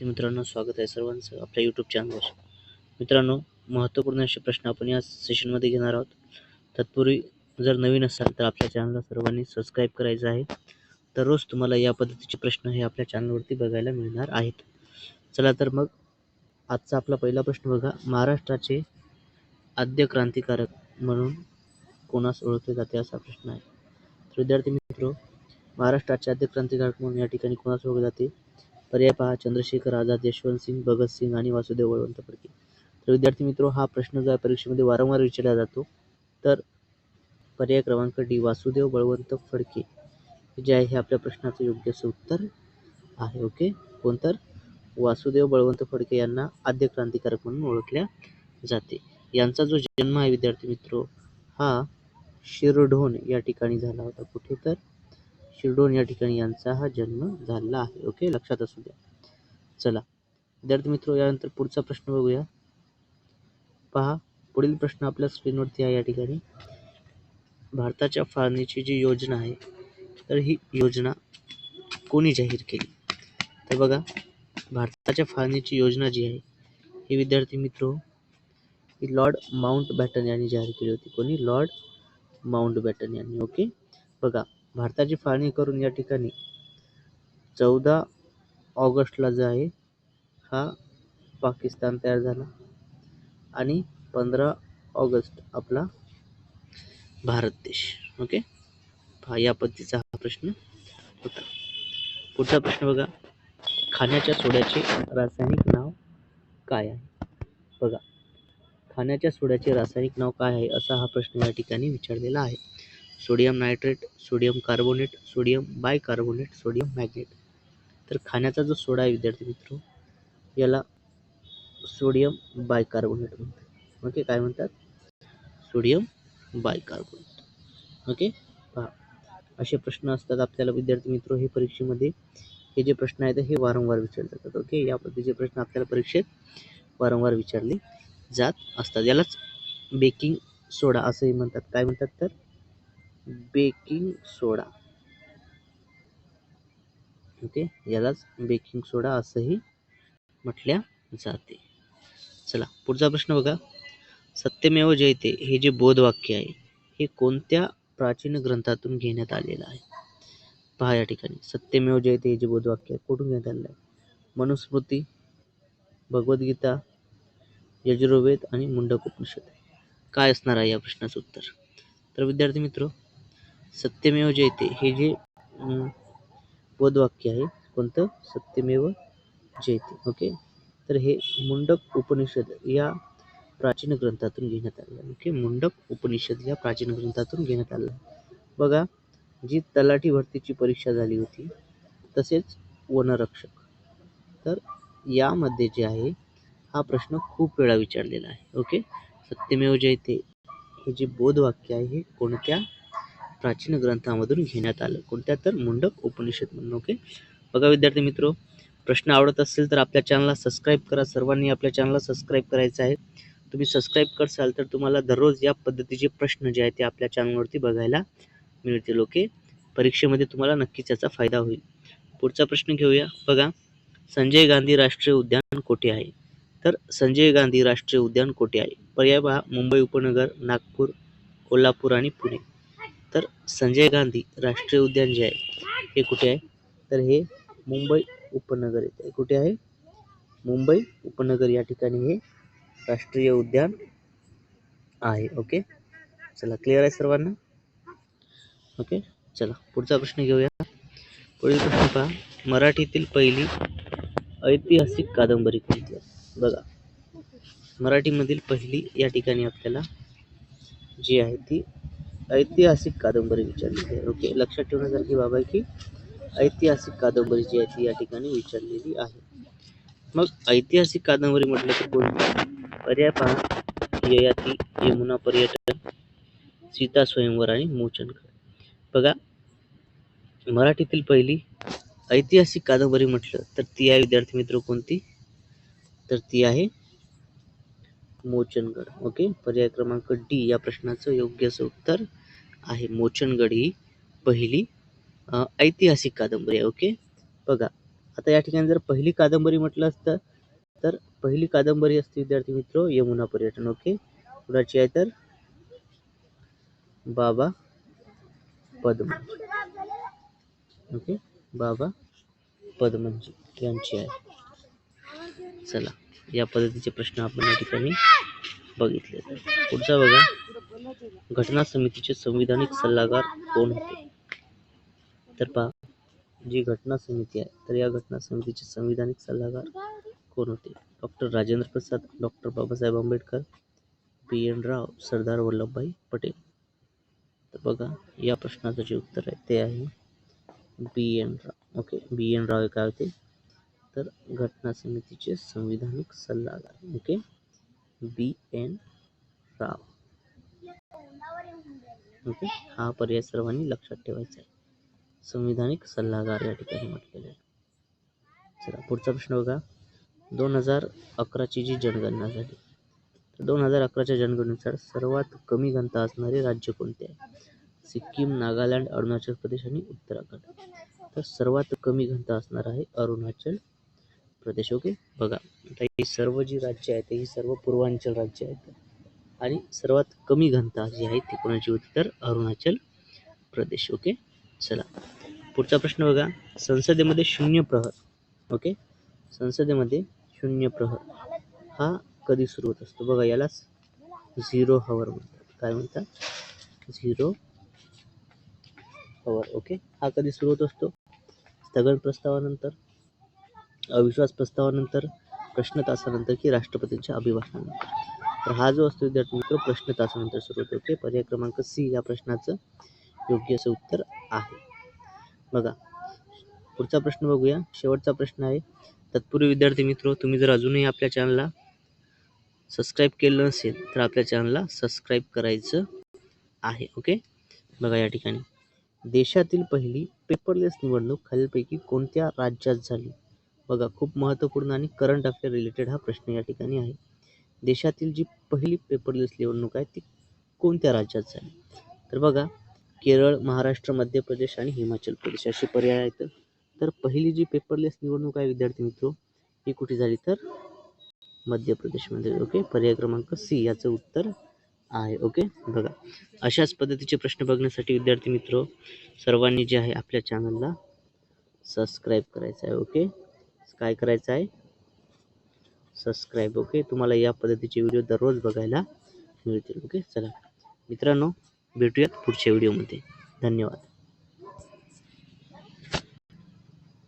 विद्यार्थी मित्रांनो स्वागत आहे सर्वांचं आपल्या यूट्यूब चॅनलवर मित्रांनो महत्त्वपूर्ण असे प्रश्न आपण या सेशनमध्ये घेणार आहोत. तत्पूर्वी जर नवीन असाल तर आपल्या चॅनलला सर्वांनी सबस्क्राईब करायचं आहे. दररोज तुम्हाला या पद्धतीचे प्रश्न हे आपल्या चॅनलवरती बघायला मिळणार आहेत. चला तर मग आजचा आपला पहिला प्रश्न बघा. महाराष्ट्राचे आद्य क्रांतिकारक म्हणून कोणास ओळखले जाते असा प्रश्न आहे. तर विद्यार्थी मित्र महाराष्ट्राचे आद्य क्रांतिकारक म्हणून या ठिकाणी कोणास ओळखले जाते? पर्याय पहा. चंद्रशेखर आझाद यशवंत सिंग भगतसिंग आणि वासुदेव बळवंत फडके. तर विद्यार्थी मित्र हा प्रश्न जो आहे परीक्षेमध्ये वारंवार विचारला जातो. तर पर्याय क्रमांक डी वासुदेव बळवंत फडके. जे आहे हे आपल्या प्रश्नाचं योग्य असं उत्तर आहे ओके? कोणतर वासुदेव बळवंत फडके यांना आद्य क्रांतिकारक म्हणून ओळखल्या जाते. यांचा जो जन्म आहे विद्यार्थी मित्र हा शिरढोण या ठिकाणी झाला होता. कुठे तर? शिरडोन या ठिकाणी यांचा हा जन्म झाला आहे. ओके? लक्षात असू द्या. चला. विद्यार्थी मित्र यानंतर पुढचा प्रश्न बघूया. पहा पुढील प्रश्न आपल्या स्क्रीनवरती आहे या ठिकाणी. भारताच्या फाळणीची जी योजना आहे तर ही योजना कोणी जाहीर केली? तर बघा भारताच्या फाळणीची योजना जी आहे ही विद्यार्थी मित्र ही लॉर्ड माउंट बॅटन यांनी जाहीर केली होती. कोणी? लॉर्ड माउंट बॅटन यांनी. ओके? बघा भारताची फाळणी करून या ठिकाणी चौदा ऑगस्टला जो आहे हा पाकिस्तान तयार झाला. आणि पंधरा ऑगस्ट आपला भारत देश. ओके हा या पद्धतीचा हा प्रश्न होता. पुढचा प्रश्न बघा. खाण्याच्या सोड्याचे रासायनिक नाव काय आहे? बघा. खाण्याच्या सोड्याचे रासायनिक नाव काय आहे असा हा प्रश्न या ठिकाणी विचारलेला आहे. Sodium nitrate sodium carbonate sodium bicarbonate sodium magnet. तर खाण्याचा जो सोडा आहे विद्यार्थी मित्र याला सोडियम बायकार्बोनेट म्हणतात. ओके काय म्हणतात? Sodium bicarbonate. ओके? पहा असे प्रश्न असतात आपल्याला विद्यार्थी मित्र हे परीक्षेमध्ये. हे जे प्रश्न आहेत हे वारंवार विचारले जातात. ओके? या पद्धतीचे प्रश्न आपल्याला परीक्षेत वारंवार विचारले जात असतात. यालाच बेकिंग सोडा असंही म्हणतात. काय म्हणतात तर? Baking soda. ओके? यालाच बेकिंग सोडा असंही म्हटल्या जाते. चला पुढचा प्रश्न बघा. सत्यमेव जयते हे जे बोधवाक्य आहे हे कोणत्या प्राचीन ग्रंथातून घेण्यात आलेलं आहे? पहा या ठिकाणी. सत्यमेव जयते हे जे बोधवाक्य आहे कुठून घेण्यात आलेलं आहे? मनुस्मृती भगवद्गीता यजुर्वेद आणि मुंडक उपनिषद काय असणार आहे या प्रश्नाचं उत्तर? तर विद्यार्थी मित्र सत्यमेव जयते. हे जे बोधवाक्य आहे कोणतं? सत्यमेव जयते. ओके? तर हे मुंडक उपनिषद या प्राचीन ग्रंथातून घेण्यात आलं ओके? मुंडक उपनिषद या प्राचीन ग्रंथातून घेण्यात आलं बघा जी तलाठी भरतीची परीक्षा झाली होती तसेच वनरक्षक. तर यामध्ये जे आहे हा प्रश्न खूप वेळा विचारलेला आहे. ओके? सत्यमेव जयते. हे जे बोधवाक्य आहे हे कोणत्या प्राचीन ग्रंथामधून घेण्यात आलं. कोणत्या तर? मुंडक उपनिषद म्हणून ओके बघा विद्यार्थी मित्र प्रश्न आवडत असेल तर आपल्या चॅनलला सबस्क्राईब करा. सर्वांनी आपल्या चॅनलला सबस्क्राईब करायचं आहे. तुम्ही सबस्क्राईब करसाल तर तुम्हाला दररोज या पद्धतीचे प्रश्न जे आहेत ते आपल्या चॅनलवरती बघायला मिळतील ओके परीक्षेमध्ये तुम्हाला नक्कीच याचा फायदा होईल. पुढचा प्रश्न घेऊया. बघा संजय गांधी राष्ट्रीय उद्यान कोठे आहे? तर संजय गांधी राष्ट्रीय उद्यान कोठे आहे? पर्याय पहा. मुंबई उपनगर नागपूर कोल्हापूर आणि पुणे. तर संजय गांधी राष्ट्रीय उद्यान जे आहे हे कुठे आहे? तर हे मुंबई उपनगर येथे कुठे आहे? मुंबई उपनगर या ठिकाणी हे राष्ट्रीय उद्यान आहे. ओके? चला क्लिअर आहे सर्वांना? ओके? चला पुढचा प्रश्न घेऊया. पुढील प्रश्न पहा. मराठीतील पहिली ऐतिहासिक कादंबरी कोणती आहे? बघा. मराठीमधील पहिली या ठिकाणी आपल्याला जी आहे ती ऐतिहासिक कादंबरी विचारलेली आहे. ओके लक्षात ठेवण्यासारखी बाब आहे की ऐतिहासिक कादंबरी जी आहे ती या ठिकाणी विचारलेली आहे. मग ऐतिहासिक कादंबरी म्हटलं तर कोणती पर्याय पहा. ययाती यमुना पर्यटन सीता स्वयंवर आणि मोचनकर बघा मराठीतील पहिली ऐतिहासिक कादंबरी म्हटलं तर ती आहे विद्यार्थी मित्र कोणती? तर ती आहे मोचनगड. ओके पर्याय क्रमांक डी. या प्रश्नाचं योग्य असं उत्तर आहे. मोचनगड ही पहिली ऐतिहासिक कादंबरी आहे ओके? बघा आता या ठिकाणी जर पहिली कादंबरी म्हटलं असतं तर पहिली कादंबरी असते विद्यार्थी मित्र यमुना पर्यटन ओके? कुणाची आहे तर? बाबा पद्म ओके? बाबा पद्मनजी यांची आहे. चला या पद्धतीचे प्रश्न आपण या ठिकाणी बघितले घटना समितीचे संविधानिक तर पहा, जी घटना समिती आहे, तर या घटना समितीचे संविधानिक सल्लागार कोण होते? Doctor Rajendra Prasad, doctor Baba Babasaheb Ambedkar, P N Rao, Sardar Vallabhbhai Patel. तर बघा, या जे उत्तर आहे, ते आहे B N Rao. Okay, B N Rao हे काय होते? तर घटना समितीचे संविधानिक सल्लागार. Okay? B N Rao. Okay हा पर्याय सर्वांनी लक्षात ठेवायचा आहे. संविधानिक सल्लागार या ठिकाणी म्हटलेले आहे चला पुढचा प्रश्न बघा. दोन हजार अकराची जी जनगणना झाली तर दोन हजार अकराच्या जनगणनेनुसार सर्वात कमी घनता असणारे राज्य कोणते आहे? सिक्कीम नागालँड अरुणाचल प्रदेश आणि उत्तराखंड. तर सर्वात कमी घनता असणार आहे अरुणाचल प्रदेश ओके? बघा आता ही सर्व जी राज्य आहेत ही सर्व पूर्वांचल राज्य आहेत. आणि सर्वात कमी घनता जी आहे ती कोणाची होती? तर अरुणाचल प्रदेश ओके? चला. पुढचा प्रश्न बघा. संसदेमध्ये शून्य प्रहर ओके? संसदेमध्ये शून्य प्रहर हा कधी सुरू होत असतो? बघा यालाच झिरो हवर म्हणतात. काय म्हणतात? Zero hour okay? हा कधी सुरू होत असतो? स्थगन प्रस्तावानंतर. अविश्वास प्रस्तावानंतर प्रश्न तासानंतर की राष्ट्रपतींच्या अभिभाषणानंतर. तर हा जो असतो विद्यार्थी मित्र प्रश्न तासानंतर सुरू होतो. ओके? पर्याय क्रमांक सी या प्रश्नाचं योग्य असं उत्तर आहे. बघा पुढचा प्रश्न बघूया. शेवटचा प्रश्न आहे. तत्पूर्वी विद्यार्थी मित्र तुम्ही जर अजूनही आपल्या चॅनलला सबस्क्राईब केलं नसेल तर आपल्या चॅनलला सबस्क्राईब करायचं आहे. ओके? बघा या ठिकाणी. देशातील पहिली पेपरलेस निवडणूक खालीलपैकी कोणत्या राज्यात झाली? बघा खूप महत्त्वपूर्ण आणि करंट अफेअर रिलेटेड हा प्रश्न या ठिकाणी आहे. देशातील जी पहिली पेपरलेस निवडणूक आहे ती कोणत्या राज्यात झाली? तर बघा केरळ महाराष्ट्र मध्य प्रदेश आणि हिमाचल प्रदेश असे पर्याय आहेत. तर पहिली जी पेपरलेस निवडणूक आहे विद्यार्थी मित्र ही कुठे झाली? तर मध्य प्रदेशमध्ये. ओके पर्याय क्रमांक सी याचं उत्तर आहे. ओके बघा अशाच पद्धतीचे प्रश्न बघण्यासाठी विद्यार्थी मित्र सर्वांनी जे आहे आपल्या चॅनलला सबस्क्राईब करायचं आहे. ओके काय करायचं आहे? सबस्क्राईब ओके तुम्हाला या पद्धतीचे व्हिडिओ दररोज बघायला मिळतील ओके चला. मित्रांनो भेटूयात पुढच्या व्हिडिओमध्ये धन्यवाद.